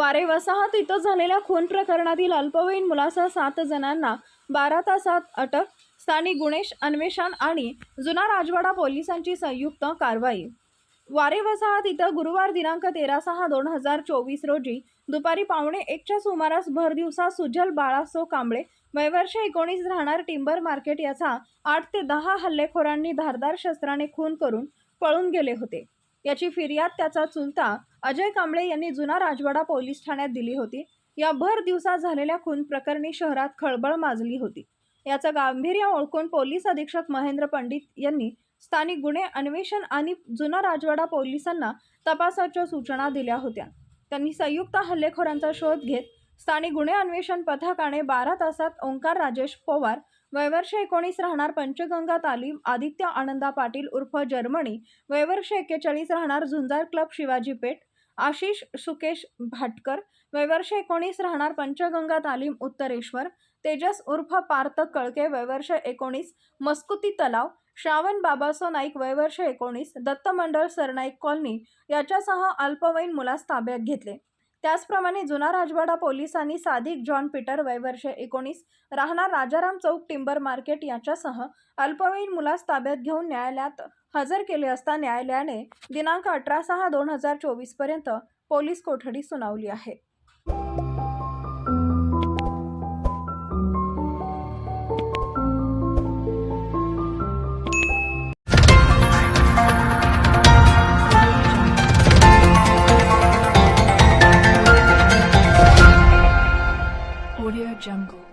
वारे वसाहत इथं झालेल्या खून प्रकरणातील अल्पवयीन मुलासह सात जणांना बारा तासात अटक स्थानिक गुणेश अन्वेषण आणि जुना राजवाडा पोलिसांची संयुक्त कारवाई. वारे वसाहत इथं गुरुवार दिनांक तेरा सहा दोन हजार चोवीस रोजी दुपारी पावणे एकच्या सुमारास भरदिवसा सुजल बाळासो कांबळे वयवर्ष एकोणीस राहणार टिंबर मार्केट याचा आठ ते दहा हल्लेखोरांनी धारदार शस्त्राने खून करून पळून गेले होते. याची फिर्याद त्याचा चुलता अजय कांबळे यांनी जुना राजवाडा पोलीस ठाण्यात दिली होती. या भर दिवसा झालेल्या खून प्रकरणी शहरात खळबळ माजली होती. याचं गांभीर्य ओळखून पोलीस अधीक्षक महेंद्र पंडित यांनी स्थानिक गुन्हे अन्वेषण आणि जुना राजवाडा पोलिसांना तपासाच्या सूचना दिल्या होत्या. त्यांनी संयुक्त हल्लेखोरांचा शोध घेत स्थानिक गुन्हे अन्वेषण पथकाने बारा तासात ओंकार राजेश पवार वयवर्ष एकोणीस राहणार पंचगंगा तालीम आदित्य आनंदा पाटील उर्फ जर्मनी वयवर्ष एक्केचाळीस राहणार झुंजार क्लब शिवाजी पेठ. आशिष सुकेश भाटकर. वयवर्ष एकोणीस राहणार पंचगंगा तालीम उत्तरेश्वर. तेजस उर्फ पार्थ कळके. वयवर्ष एकोणीस मस्कुती तलाव. श्रावण बाबासो नाईक. वयवर्ष एकोणीस दत्त मंडळ सरनाईक कॉलनी. याच्यासह अल्पवयीन मुलास ताब्यात घेतले. त्याचप्रमाणे जुना राजवाडा पोलिसांनी साधिक जॉन पीटर वयवर्ष एकोणीस राहणार राजाराम चौक टिंबर मार्केट याच्यासह अल्पवयीन मुलास ताब्यात घेऊन न्यायालयात हजर केले असता न्यायालयाने दिनांक अठरा सहा दोन हजार चोवीसपर्यंत पोलीस कोठडी सुनावली आहे. Jungle.